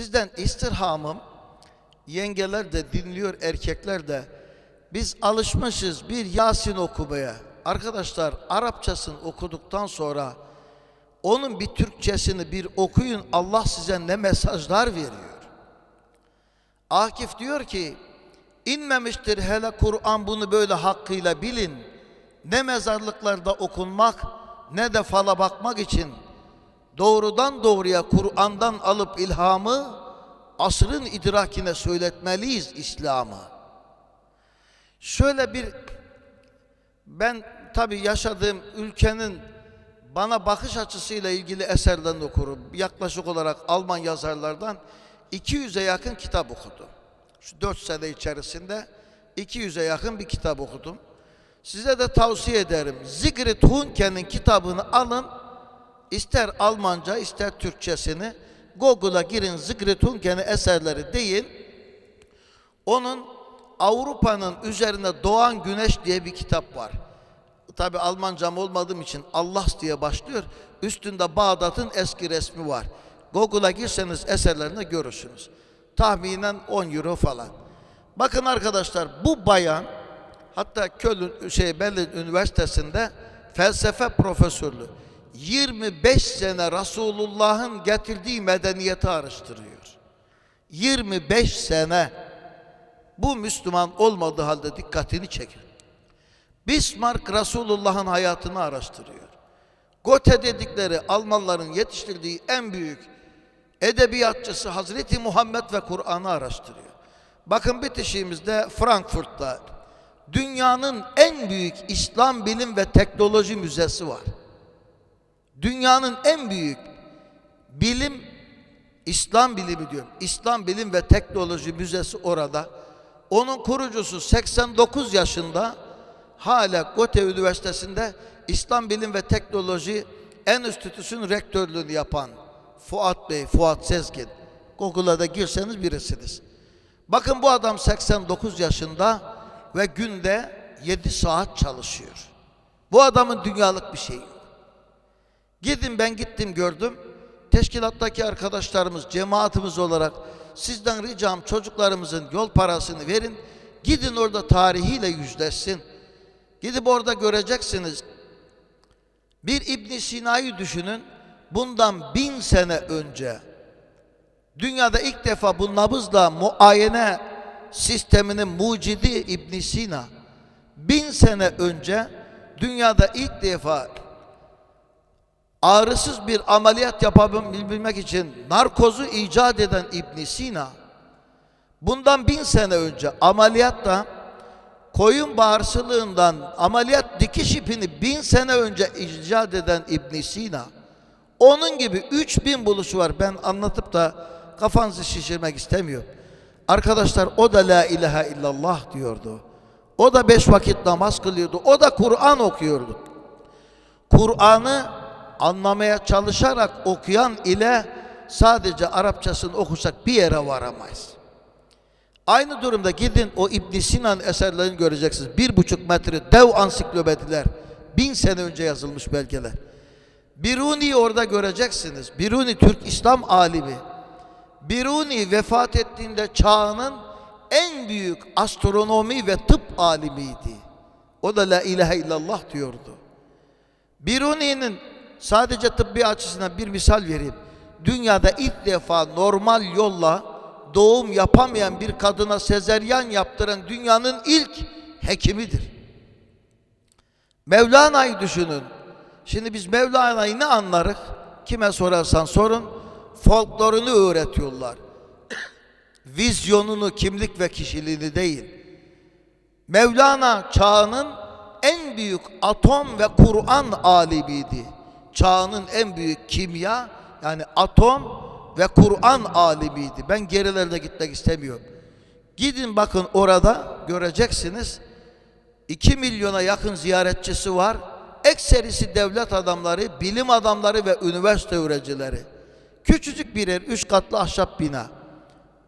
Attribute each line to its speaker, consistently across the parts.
Speaker 1: Sizden istirhamım, yengeler de dinliyor, erkekler de. Biz alışmışız bir Yasin okumaya. Arkadaşlar Arapçasını okuduktan sonra onun bir Türkçesini bir okuyun Allah size ne mesajlar veriyor. Akif diyor ki inmemiştir hele Kur'an bunu böyle hakkıyla bilin. Ne mezarlıklarda okunmak ne de fala bakmak için doğrudan doğruya Kur'an'dan alıp ilhamı asrın idrakine söyletmeliyiz İslam'ı. Şöyle bir ben tabi yaşadığım ülkenin bana bakış açısıyla ilgili eserlerini okurum. Yaklaşık olarak Alman yazarlardan 200'e yakın kitap okudum. Şu 4 sene içerisinde 200'e yakın bir kitap okudum. Size de tavsiye ederim. Sigrid Hunke'nin kitabını alın. İster Almanca ister Türkçesini Google'a girin Sigrid Hunke'nin eserleri deyin. Onun Avrupa'nın üzerine doğan güneş diye bir kitap var. Tabi Almancam olmadığım için Allah diye başlıyor. Üstünde Bağdat'ın eski resmi var. Google'a girseniz eserlerini görürsünüz. Tahminen 10 euro falan. Bakın arkadaşlar bu bayan hatta Köln şey Berlin Üniversitesi'nde felsefe profesörlüğü 25 sene Resulullah'ın getirdiği medeniyeti araştırıyor. 25 sene bu Müslüman olmadığı halde dikkatini çekin. Bismarck Resulullah'ın hayatını araştırıyor. Goethe dedikleri Almanların yetiştirdiği en büyük edebiyatçısı Hazreti Muhammed ve Kur'an'ı araştırıyor. Bakın bitişiğimizde Frankfurt'ta dünyanın en büyük İslam bilim ve teknoloji müzesi var. Dünyanın en büyük bilim İslam bilimi diyorum. İslam bilim ve teknoloji müzesi orada. Onun kurucusu 89 yaşında hala Goethe Üniversitesi'nde İslam Bilim ve Teknoloji Enstitüsü'nün rektörlüğünü yapan Fuat Bey, Fuat Sezgin. Google'a da girseniz birisiniz. Bakın bu adam 89 yaşında ve günde 7 saat çalışıyor. Bu adamın dünyalık bir şeyi yok. Gidin ben gittim gördüm. Teşkilattaki arkadaşlarımız, cemaatimiz olarak sizden ricam çocuklarımızın yol parasını verin. Gidin orada tarihiyle yüzleşsin. Gidip orada göreceksiniz. Bir İbn Sina'yı düşünün. Bundan bin sene önce dünyada ilk defa bu nabızla muayene sisteminin mucidi İbn Sina bin sene önce dünyada ilk defa ağrısız bir ameliyat yapabilmek için narkozu icat eden İbn Sina bundan bin sene önce ameliyatta koyun bağırsılığından ameliyat dikiş ipini bin sene önce icat eden İbn Sina onun gibi 3000 buluşu var. Ben anlatıp da kafanızı şişirmek istemiyorum. Arkadaşlar o da la ilahe illallah diyordu. O da beş vakit namaz kılıyordu. O da Kur'an okuyordu. Kur'an'ı anlamaya çalışarak okuyan ile sadece Arapçasını okusak bir yere varamayız. Aynı durumda gidin o İbn Sinan eserlerini göreceksiniz. Bir buçuk metre dev ansiklopediler. Bin sene önce yazılmış belgeler. Biruni orada göreceksiniz. Biruni Türk İslam alimi. Biruni vefat ettiğinde çağının en büyük astronomi ve tıp alimiydi. O da la ilahe illallah diyordu. Biruni'nin sadece tıbbi açısından bir misal vereyim. Dünyada ilk defa normal yolla doğum yapamayan bir kadına sezeryan yaptıran dünyanın ilk hekimidir. Mevlana'yı düşünün. Şimdi biz Mevlana'yı ne anlarız? Kime sorarsan sorun folklorunu öğretiyorlar. Vizyonunu, kimlik ve kişiliğini değil. Mevlana çağının en büyük atom ve Kur'an alimiydi. Çağının en büyük kimya yani atom ve Kur'an alimiydi. Ben gerilerine gitmek istemiyorum. Gidin bakın orada göreceksiniz. 2 milyona yakın ziyaretçisi var. Ekserisi devlet adamları, bilim adamları ve üniversite öğrencileri. Küçücük bir yer, üç katlı ahşap bina.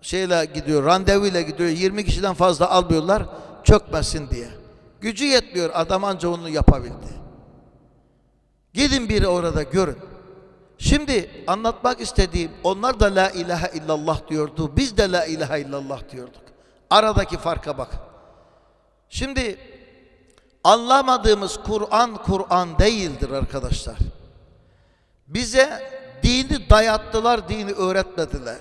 Speaker 1: Şeyle gidiyor, randevuyla gidiyor. 20 kişiden fazla almıyorlar çökmesin diye. Gücü yetmiyor adam anca onu yapabildi. Gidin biri orada görün. Şimdi anlatmak istediğim onlar da la ilahe illallah diyordu. Biz de la ilahe illallah diyorduk. Aradaki farka bakın. Şimdi anlamadığımız Kur'an Kur'an değildir arkadaşlar. Bize dini dayattılar, dini öğretmediler.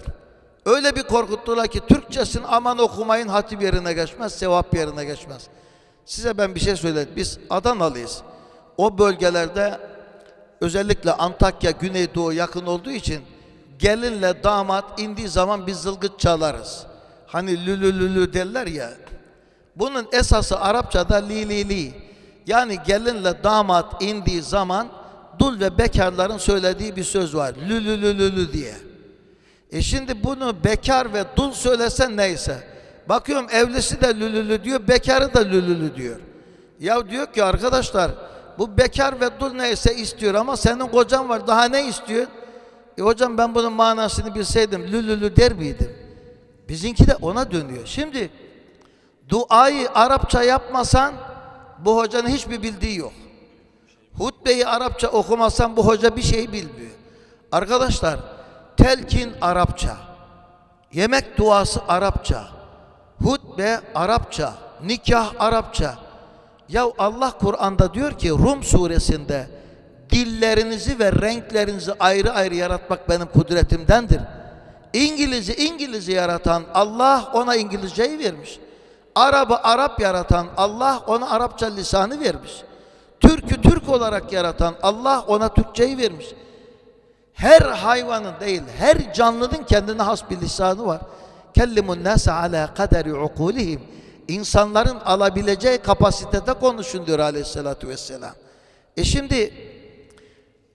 Speaker 1: Öyle bir korkuttular ki Türkçesini aman okumayın hatip yerine geçmez, sevap yerine geçmez. Size ben bir şey söyleyeyim. Biz Adanalıyız. O bölgelerde özellikle Antakya, Güneydoğu yakın olduğu için gelinle damat indiği zaman biz zılgıt çalarız. Hani lülü lülü derler ya. Bunun esası Arapçada li li li. Yani gelinle damat indiği zaman dul ve bekarların söylediği bir söz var. Lülü lülü lülü diye. E şimdi bunu bekar ve dul söylesen neyse. Bakıyorum evlisi de lülülü diyor, bekarı da lülülü diyor. Ya diyor ki arkadaşlar bu bekar ve dul neyse istiyor ama senin kocan var daha ne istiyor? E hocam ben bunun manasını bilseydim lülülü der miydim? Bizinki de ona dönüyor. Şimdi duayı Arapça yapmasan bu hocanın hiçbir bildiği yok. Hutbeyi Arapça okumasan bu hoca bir şey bilmiyor. Arkadaşlar telkin Arapça, yemek duası Arapça, hutbe Arapça, nikah Arapça. Ya Allah Kur'an'da diyor ki Rum suresinde dillerinizi ve renklerinizi ayrı ayrı yaratmak benim kudretimdendir. İngiliz'i İngiliz'i yaratan Allah ona İngilizceyi vermiş. Arap'ı Arap yaratan Allah ona Arapça lisanı vermiş. Türk'ü Türk olarak yaratan Allah ona Türkçeyi vermiş. Her hayvanın değil, her canlının kendine has bir lisanı var. Kellimun nase ala kaderi ukulihim. İnsanların alabileceği kapasitede konuşun diyor aleyhissalatü vesselam. E şimdi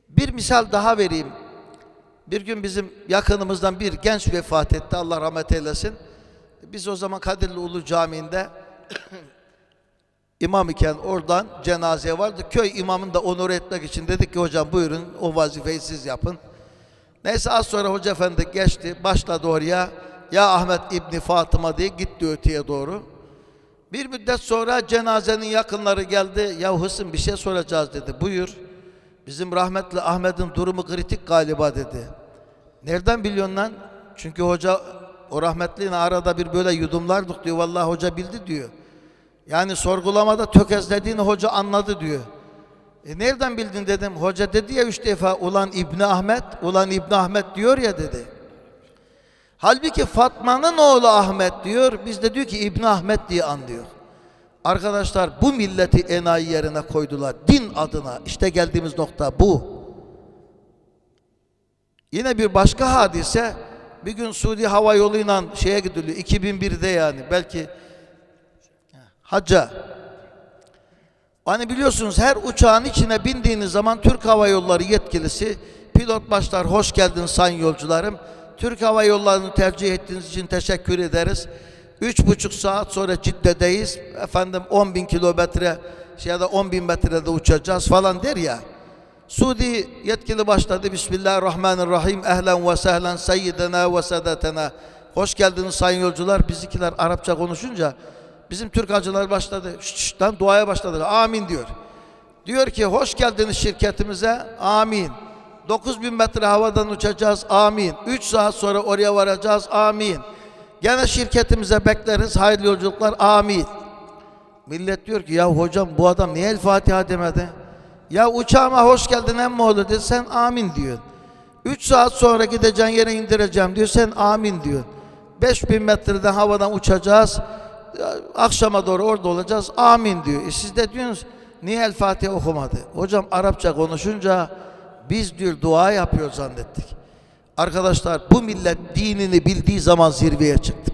Speaker 1: bir misal daha vereyim. Bir gün bizim yakınımızdan bir genç vefat etti. Allah rahmet eylesin. Biz o zaman Kadirli Ulu Camii'nde imam iken oradan cenaze vardı. Köy imamını da onur etmek için dedik ki hocam buyurun o vazifeyi siz yapın. Neyse az sonra hoca efendi geçti. Başladı oraya. Ya Ahmet İbni Fatıma diye gitti öteye doğru. Bir müddet sonra cenazenin yakınları geldi. Ya Hısım bir şey soracağız dedi. Buyur. Bizim rahmetli Ahmet'in durumu kritik galiba dedi. Nereden biliyorsun lan? Çünkü hoca o rahmetliyle arada bir böyle yudumlardık diyor. Vallahi hoca bildi diyor. Yani sorgulamada tökezlediğini hoca anladı diyor. E nereden bildin dedim. Hoca dedi ya üç defa ulan İbni Ahmet, ulan İbni Ahmet diyor ya dedi. Halbuki Fatma'nın oğlu Ahmet diyor. Biz de diyor ki İbni Ahmet diye anlıyor. Arkadaşlar bu milleti enayi yerine koydular. Din adına. İşte geldiğimiz nokta bu. Yine bir başka hadise bir gün Suudi Hava Yolu'yla şeye gidiliyor. 2001'de yani belki hacca. Hani biliyorsunuz her uçağın içine bindiğiniz zaman Türk Hava Yolları yetkilisi pilot başlar hoş geldin sayın yolcularım. Türk Hava Yolları'nı tercih ettiğiniz için teşekkür ederiz. Üç buçuk saat sonra Cidde'deyiz. Efendim 10 bin kilometre ya da 10 bin metrede uçacağız falan der ya. Suudi yetkili başladı. Bismillahirrahmanirrahim. Ehlen ve sehlen seyyidena ve sadetena. Hoş geldiniz sayın yolcular. Bizimkiler Arapça konuşunca bizim Türk hacılar başladı. Şşt, şşt lan duaya başladı. Amin diyor. Diyor ki hoş geldiniz şirketimize. Amin. 9000 metre havadan uçacağız. Amin. 3 saat sonra oraya varacağız. Amin. Gene şirketimize bekleriz. Hayırlı yolculuklar. Amin. Millet diyor ki ya hocam bu adam niye El Fatiha demedi? Ya uçağıma hoş geldin emmoğlu dedi. Sen amin diyorsun. 3 saat sonra gideceğin yere indireceğim diyor. Sen amin diyorsun. 5000 metreden havadan uçacağız. Akşama doğru orada olacağız. Amin diyor. E siz de diyorsunuz niye El Fatiha okumadı? Hocam Arapça konuşunca biz diyor dua yapıyor zannettik. Arkadaşlar bu millet dinini bildiği zaman zirveye çıktı.